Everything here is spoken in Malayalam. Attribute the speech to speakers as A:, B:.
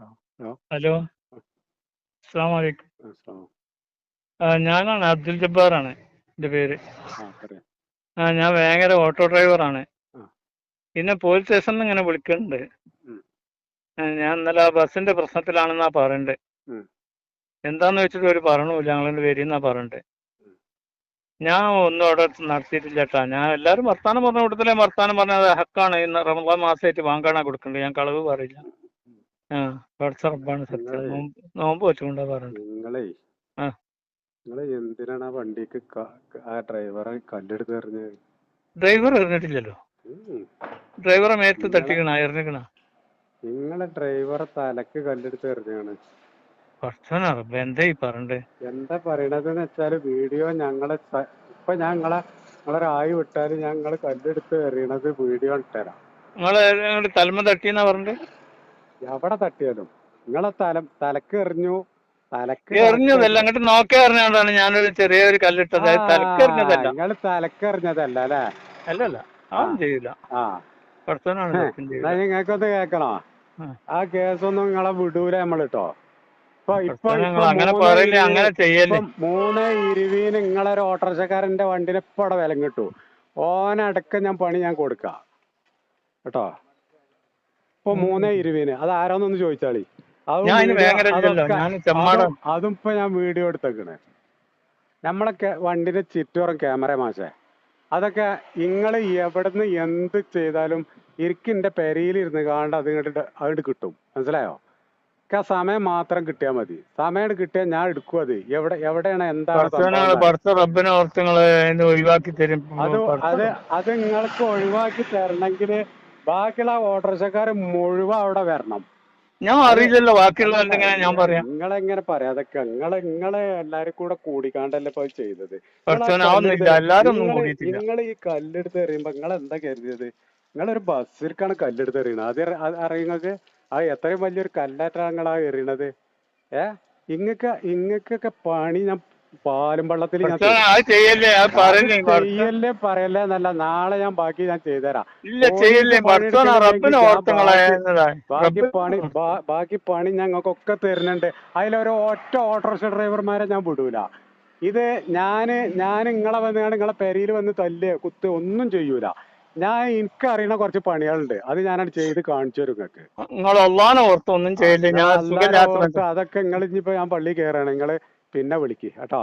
A: ഹലോ.
B: അസ്സാം വലൈക്കും ഞാനാണ് അബ്ദുൽ ജബ്ബാറാണ് എന്റെ പേര്.
A: ആ
B: ഞാൻ ഭയങ്കര ഓട്ടോ ഡ്രൈവറാണ്.
A: ആണ്
B: പിന്നെ പോലീസ് സ്റ്റേഷനിൽ നിന്ന് ഇങ്ങനെ വിളിക്കുന്നുണ്ട് ഞാൻ ഇന്നലെ ആ ബസ്സിന്റെ പ്രശ്നത്തിലാണെന്നാ പറയണ്ടേ. എന്താന്ന് വെച്ചിട്ട് ഒരു പറഞ്ഞൂല ഞങ്ങളുടെ പേര് പറയണ്ടേ.
A: ഉം.
B: ഞാൻ ഒന്നും അവിടെ നടത്തിയിട്ടില്ല ചേട്ടാ ഞാൻ എല്ലാവരും വർത്താനം പറഞ്ഞ കൊടുത്തില്ലേ? വർത്താനം പറഞ്ഞത് ഹക്കാണ്. ഇന്ന് റമദാൻ മാസമായിട്ട് വാങ്കാണാ കൊടുക്കേണ്ടത് ഞാൻ കളവ് പറയില്ല. ആ പഠിച്ചറപ്പാണ് സത്യം.
A: നിങ്ങളെ-
B: നോമ്പ് നോമ്പ് വെച്ചുകൊണ്ടാ പറഞ്ഞത്
A: നിങ്ങളെ
B: ആ.
A: നിങ്ങളെ എന്തിനാണ് ആ വണ്ടിക്ക് ക- ക- ആ ഡ്രൈവറെ കല്ലെടുത്ത് എറിഞ്ഞത്?
B: ഡ്രൈവർ എറിഞ്ഞിട്ടില്ലല്ലോ.
A: ഉം.
B: ഡ്രൈവറെ മേത്ത്
A: നിങ്ങളെ-
B: തട്ടിക്കണ എറിഞ്ഞിക്കണ.
A: നിങ്ങളെ ഡ്രൈവറെ തലക്ക് കല്ലെടുത്ത് എറിഞ്ഞാണ്
B: പഠിച്ചോനറബ് എന്താ ഈ പറയണ്ടേ?
A: എന്താ പറയണത് വെച്ചാൽ വീഡിയോ ഞങ്ങളെ സ- ഇപ്പൊ ഞങ്ങളെ നിങ്ങളെ ആയി വിട്ടാൽ ഞങ്ങൾ കല്ലെടുത്ത് എറിയണത് വീഡിയോ
B: ഇട്ടരാ. നിങ്ങൾ തലമ തട്ടിന്നാ പറഞ്ഞത്?
A: എവിടെ തട്ടിയാലും? നിങ്ങളെ തല തലക്ക് എറിഞ്ഞു. തലക്ക്
B: എറിഞ്ഞതല്ല അങ്ങോട്ട് നോക്കി എറിഞ്ഞാണ്ടാണ് ഞാനൊരു ചെറിയൊരു കല്ലിട്ടത്. തലക്കെറിഞ്ഞതല്ല
A: നിങ്ങൾ തലക്കെറിഞ്ഞതല്ല അല്ലേ?
B: അല്ലല്ല ചെയ്യില്ല.
A: ആ. നിങ്ങൾക്കൊന്ന് കേക്കണോ
B: ആ.
A: കേസൊന്നും നിങ്ങളെ വിടൂല
B: നമ്മളിട്ടോ.
A: മൂന്ന് ഇരുവിന് നിങ്ങളെ ഒരു ഓട്ടോറിക്ഷക്കാരന്റെ വണ്ടിനെ ഇപ്പൊ അവിടെ വില കിട്ടു ഓനടക്കം ഞാൻ പണി ഞാൻ കൊടുക്കാം. കേട്ടോ? ഇപ്പൊ മൂന്നേ ഇരുപതിന്. അത് ആരാന്നൊന്ന് ചോദിച്ചാളി. അതും- ഇപ്പൊ ഞാൻ വീഡിയോ എടുത്തേക്കണ്. നമ്മളൊക്കെ വണ്ടിന്റെ ചുറ്റോറും ക്യാമറ മാഷേ. അതൊക്കെ നിങ്ങൾ എവിടുന്ന് എന്ത് ചെയ്താലും ഇരിക്കിന്റെ പെരയിലിരുന്ന് കാണ്ട് അത് ഇങ്ങോട്ട് അങ്ങോട്ട് കിട്ടും. മനസ്സിലായോ? ഒക്കെ ആ സമയം മാത്രം കിട്ടിയാൽ മതി. സമയം കിട്ടിയാൽ ഞാൻ എടുക്കും അത്. എവിടെ എവിടെയാണ് എന്താണ് അത് അത് നിങ്ങൾക്ക് ഒഴിവാക്കി തരണമെങ്കിൽ ബാക്കിയുള്ള ഓട്ടോറിക്ഷക്കാർ മുഴുവൻ അവിടെ വരണം.
B: ഞാൻ അറിയില്ലല്ലോ ബാക്കിയുള്ളവരുടെ എങ്ങനെ ഞാൻ പറയാം.
A: നിങ്ങളെങ്ങനെ പറയാം? അതൊക്കെ നിങ്ങളെ നിങ്ങളെ എല്ലാരും കൂടെ കൂടിക്കാണ്ടല്ലേ ഇപ്പൊ ചെയ്തത്. നിങ്ങൾ ഈ കല്ലെടുത്ത് എറിയുമ്പോ നിങ്ങൾ എന്താ കരുതിയത്? നിങ്ങളൊരു ബസ്സിലേക്കാണ് കല്ലെടുത്ത് എറിയണത്. അത് അറി- അത് അറിയുങ്ങൾക്ക് ആ എത്രയും വലിയൊരു കല്ലായിട്ടാണ് നിങ്ങൾ ആ എറിയണത്. ഏ? ഇങ്ങക്ക് ഇങ്ങക്കൊക്കെ പണി ഞാൻ പാലും വെള്ളത്തിൽ ഞാൻ
B: ചെയ്യല്ലേ
A: ചെയ്യല്ലേ പറയല്ലേ എന്നല്ല നാളെ ഞാൻ ബാക്കി ഞാൻ ചെയ്തുതരാം. ബാക്കി- പണി ബാക്കി പണി ഞങ്ങൾക്കൊക്കെ തരുന്നുണ്ട്. അതിലൊരു ഒറ്റ ഓട്ടോറിക്ഷ ഡ്രൈവർമാരെ ഞാൻ വിടൂല. ഇത് ഞാൻ ഞാൻ നിങ്ങളെ വന്ന് നിങ്ങളെ പെരയിൽ വന്ന് തല്ല് കുത്ത് ഒന്നും ചെയ്യൂല. ഞാൻ എനിക്ക് അറിയണ കുറച്ച് പണികളുണ്ട്. അത് ഞാനത് ചെയ്ത് കാണിച്ചു തരും നിങ്ങൾക്ക് അതൊക്കെ നിങ്ങൾ ഇനിയിപ്പോ ഞാൻ പള്ളി കയറാണ് നിങ്ങൾ പിന്നെ വിളിക്ക് കേട്ടോ.